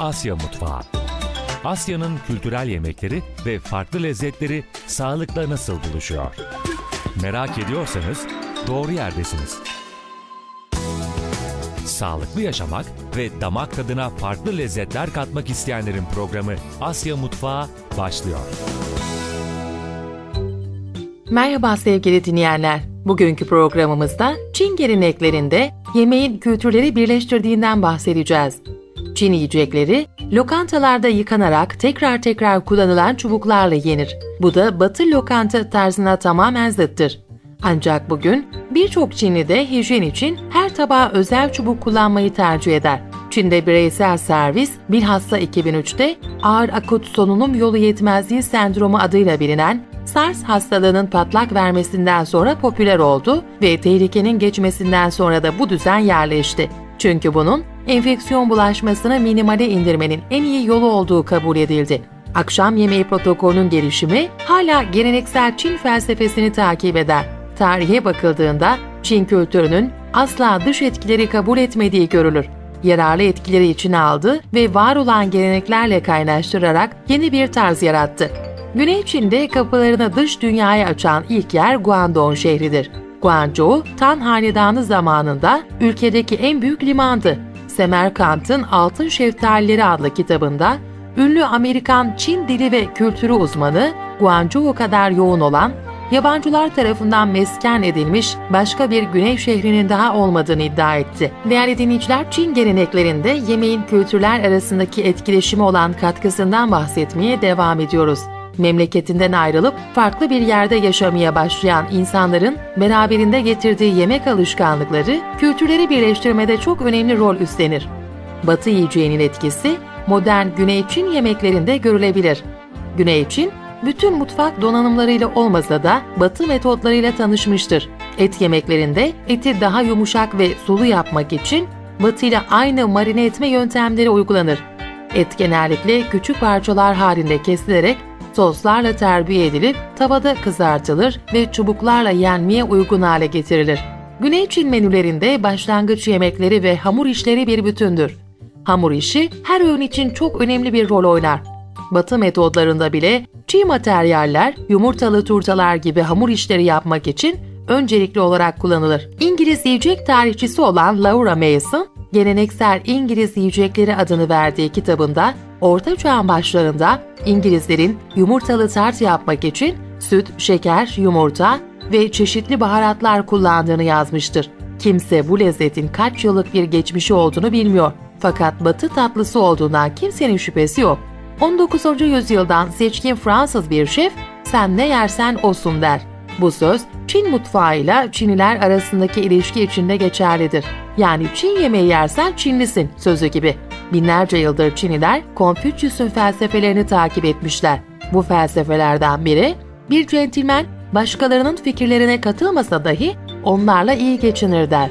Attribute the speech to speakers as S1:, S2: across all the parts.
S1: Asya Mutfağı. Asya'nın kültürel yemekleri ve farklı lezzetleri sağlıkla nasıl buluşuyor? Merak ediyorsanız doğru yerdesiniz. Sağlıklı yaşamak ve damak tadına farklı lezzetler katmak isteyenlerin programı Asya Mutfağı başlıyor.
S2: Merhaba sevgili dinleyenler. Bugünkü programımızda Çin geleneklerinde yemeğin kültürleri birleştirdiğinden bahsedeceğiz. Çin yiyecekleri lokantalarda yıkanarak tekrar tekrar kullanılan çubuklarla yenir. Bu da Batı lokanta tarzına tamamen zıttır. Ancak bugün birçok Çinli de hijyen için her tabağa özel çubuk kullanmayı tercih eder. Çin'de bireysel servis bilhassa 2003'te ağır akut solunum yolu yetmezliği sendromu adıyla bilinen SARS hastalığının patlak vermesinden sonra popüler oldu ve tehlikenin geçmesinden sonra da bu düzen yerleşti. Çünkü bunun enfeksiyon bulaşmasını minimale indirmenin en iyi yolu olduğu kabul edildi. Akşam yemeği protokolünün gelişimi hala geleneksel Çin felsefesini takip eder. Tarihe bakıldığında Çin kültürünün asla dış etkileri kabul etmediği görülür. Yararlı etkileri içine aldı ve var olan geleneklerle kaynaştırarak yeni bir tarz yarattı. Güney Çin'de kapılarını dış dünyaya açan ilk yer Guangdong şehridir. Guangzhou, Tan Hanedanı zamanında ülkedeki en büyük limandı. Semerkant'ın Altın Şeftalileri adlı kitabında ünlü Amerikan Çin dili ve kültürü uzmanı Guangzhou kadar yoğun olan yabancılar tarafından mesken edilmiş başka bir güney şehrinin daha olmadığını iddia etti. Değerli dinleyiciler, Çin geleneklerinde yemeğin kültürler arasındaki etkileşimi olan katkısından bahsetmeye devam ediyoruz. Memleketinden ayrılıp farklı bir yerde yaşamaya başlayan insanların beraberinde getirdiği yemek alışkanlıkları kültürleri birleştirmede çok önemli rol üstlenir. Batı yiyeceğinin etkisi modern Güney Çin yemeklerinde görülebilir. Güney Çin, bütün mutfak donanımlarıyla olmasa da batı metotlarıyla tanışmıştır. Et yemeklerinde eti daha yumuşak ve sulu yapmak için batı ile aynı marine etme yöntemleri uygulanır. Et genellikle küçük parçalar halinde kesilerek soslarla terbiye edilip tavada kızartılır ve çubuklarla yenmeye uygun hale getirilir. Güney Çin menülerinde başlangıç yemekleri ve hamur işleri bir bütündür. Hamur işi her öğün için çok önemli bir rol oynar. Batı metodlarında bile çiğ materyaller, yumurtalı turtalar gibi hamur işleri yapmak için öncelikli olarak kullanılır. İngiliz yiyecek tarihçisi olan Laura Mason, geleneksel İngiliz yiyecekleri adını verdiği kitabında Orta Çağ'ın başlarında İngilizlerin yumurtalı tart yapmak için süt, şeker, yumurta ve çeşitli baharatlar kullandığını yazmıştır. Kimse bu lezzetin kaç yıllık bir geçmişi olduğunu bilmiyor. Fakat batı tatlısı olduğundan kimsenin şüphesi yok. 19. yüzyıldan seçkin Fransız bir şef, sen ne yersen olsun der. Bu söz Çin mutfağıyla Çinliler arasındaki ilişki içinde geçerlidir. Yani Çin yemeği yersen Çinlisin sözü gibi. Binlerce yıldır Çinliler Konfüçyüs'ün felsefelerini takip etmişler. Bu felsefelerden biri, bir centilmen başkalarının fikirlerine katılmasa dahi onlarla iyi geçinir der.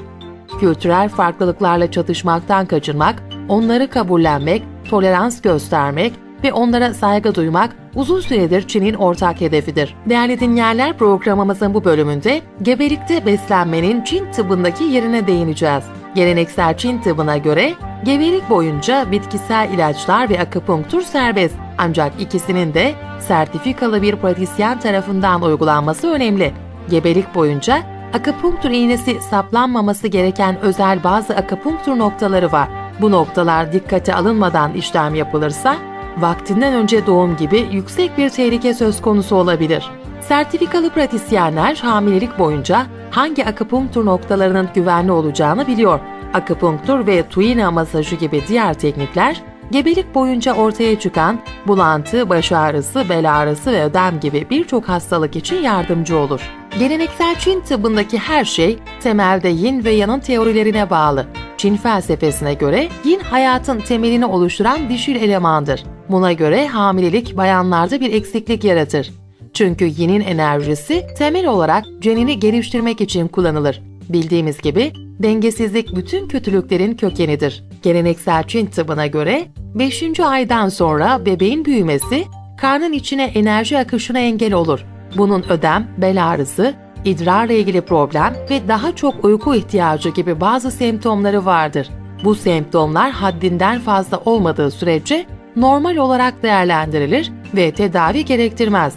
S2: Kültürel farklılıklarla çatışmaktan kaçınmak, onları kabullenmek, tolerans göstermek ve onlara saygı duymak uzun süredir Çin'in ortak hedefidir. Değerli dinleyenler programımızın bu bölümünde gebelikte beslenmenin Çin tıbbındaki yerine değineceğiz. Geleneksel Çin tıbbına göre gebelik boyunca bitkisel ilaçlar ve akupunktur serbest. Ancak ikisinin de sertifikalı bir pratisyen tarafından uygulanması önemli. Gebelik boyunca akupunktur iğnesi saplanmaması gereken özel bazı akupunktur noktaları var. Bu noktalar dikkate alınmadan işlem yapılırsa vaktinden önce doğum gibi yüksek bir tehlike söz konusu olabilir. Sertifikalı pratisyenler hamilelik boyunca hangi akupunktur noktalarının güvenli olacağını biliyor. Akupunktur ve tuina masajı gibi diğer teknikler gebelik boyunca ortaya çıkan bulantı, baş ağrısı, bel ağrısı ve ödem gibi birçok hastalık için yardımcı olur. Geleneksel Çin tıbbındaki her şey temelde yin ve yanın teorilerine bağlı. Çin felsefesine göre yin hayatın temelini oluşturan dişil elemandır. Buna göre hamilelik bayanlarda bir eksiklik yaratır. Çünkü yinin enerjisi temel olarak cenini geliştirmek için kullanılır. Bildiğimiz gibi dengesizlik bütün kötülüklerin kökenidir. Geleneksel Çin tıbbına göre 5. aydan sonra bebeğin büyümesi karnın içine enerji akışına engel olur. Bunun ödem, bel ağrısı, idrarla ilgili problem ve daha çok uyku ihtiyacı gibi bazı semptomları vardır. Bu semptomlar haddinden fazla olmadığı sürece normal olarak değerlendirilir ve tedavi gerektirmez.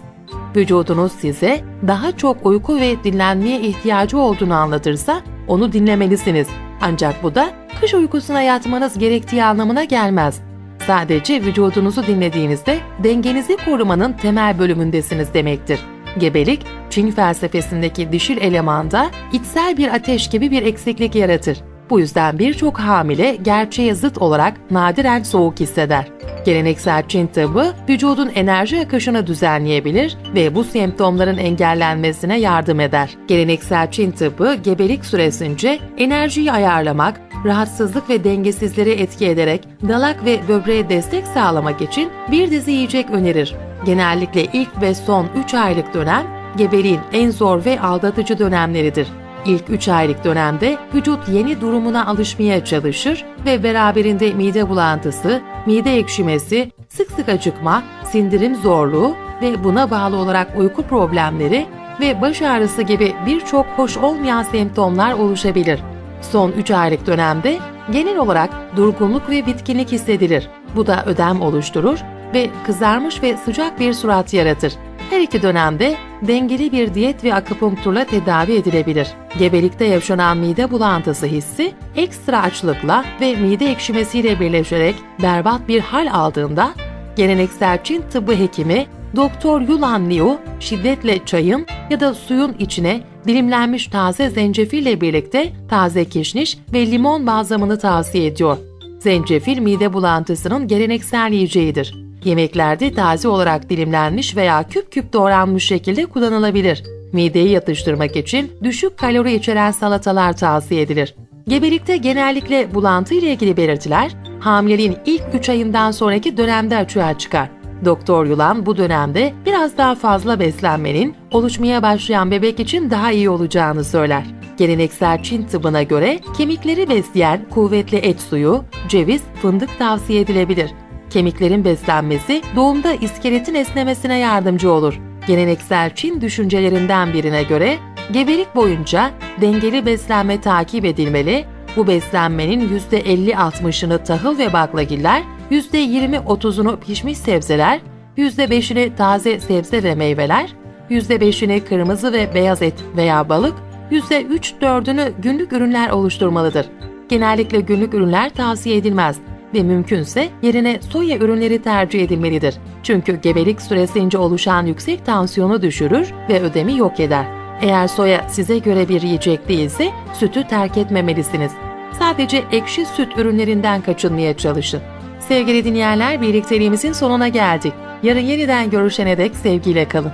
S2: Vücudunuz size daha çok uyku ve dinlenmeye ihtiyacı olduğunu anlatırsa onu dinlemelisiniz. Ancak bu da kış uykusuna yatmanız gerektiği anlamına gelmez. Sadece vücudunuzu dinlediğinizde dengenizi korumanın temel bölümündesiniz demektir. Gebelik, Çin felsefesindeki dişil elemanda içsel bir ateş gibi bir eksiklik yaratır. Bu yüzden birçok hamile gerçeğe zıt olarak nadiren soğuk hisseder. Geleneksel Çin tıbbı vücudun enerji akışını düzenleyebilir ve bu semptomların engellenmesine yardım eder. Geleneksel Çin tıbbı gebelik süresince enerjiyi ayarlamak, rahatsızlık ve dengesizleri etki ederek dalak ve böbreğe destek sağlamak için bir dizi yiyecek önerir. Genellikle ilk ve son 3 aylık dönem gebeliğin en zor ve aldatıcı dönemleridir. İlk 3 aylık dönemde vücut yeni durumuna alışmaya çalışır ve beraberinde mide bulantısı, mide ekşimesi, sık sık acıkma, sindirim zorluğu ve buna bağlı olarak uyku problemleri ve baş ağrısı gibi birçok hoş olmayan semptomlar oluşabilir. Son 3 aylık dönemde genel olarak durgunluk ve bitkinlik hissedilir. Bu da ödem oluşturur ve kızarmış ve sıcak bir surat yaratır. Her iki dönemde dengeli bir diyet ve akupunkturla tedavi edilebilir. Gebelikte yaşanan mide bulantısı hissi ekstra açlıkla ve mide ekşimesiyle birleşerek berbat bir hal aldığında geleneksel Çin tıbbı hekimi Doktor Yulan Liu şiddetle çayın ya da suyun içine dilimlenmiş taze zencefille birlikte taze kişniş ve limon balzamını tavsiye ediyor. Zencefil mide bulantısının geleneksel yiyeceğidir. Yemeklerde taze olarak dilimlenmiş veya küp küp doğranmış şekilde kullanılabilir. Mideyi yatıştırmak için düşük kalori içeren salatalar tavsiye edilir. Gebelikte genellikle bulantı ile ilgili belirtiler hamileliğin ilk 3 ayından sonraki dönemde açığa çıkar. Doktor Yulan bu dönemde biraz daha fazla beslenmenin oluşmaya başlayan bebek için daha iyi olacağını söyler. Geleneksel Çin tıbbına göre kemikleri besleyen kuvvetli et suyu, ceviz, fındık tavsiye edilebilir. Kemiklerin beslenmesi doğumda iskeletin esnemesine yardımcı olur. Geleneksel Çin düşüncelerinden birine göre gebelik boyunca dengeli beslenme takip edilmeli, bu beslenmenin %50-60'ını tahıl ve baklagiller, %20-30'unu pişmiş sebzeler, %5'ini taze sebze ve meyveler, %5'ini kırmızı ve beyaz et veya balık, %3-4'ünü günlük ürünler oluşturmalıdır. Genellikle günlük ürünler tavsiye edilmez ve mümkünse yerine soya ürünleri tercih edilmelidir. Çünkü gebelik süresince oluşan yüksek tansiyonu düşürür ve ödemi yok eder. Eğer soya size göre bir yiyecek değilse sütü terk etmemelisiniz. Sadece ekşi süt ürünlerinden kaçınmaya çalışın. Sevgili dinleyenler birlikteliğimizin sonuna geldik. Yarın yeniden görüşene dek sevgiyle kalın.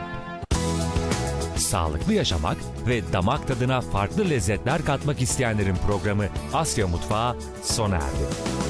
S1: Sağlıklı yaşamak ve damak tadına farklı lezzetler katmak isteyenlerin programı Asya Mutfağı sona erdi.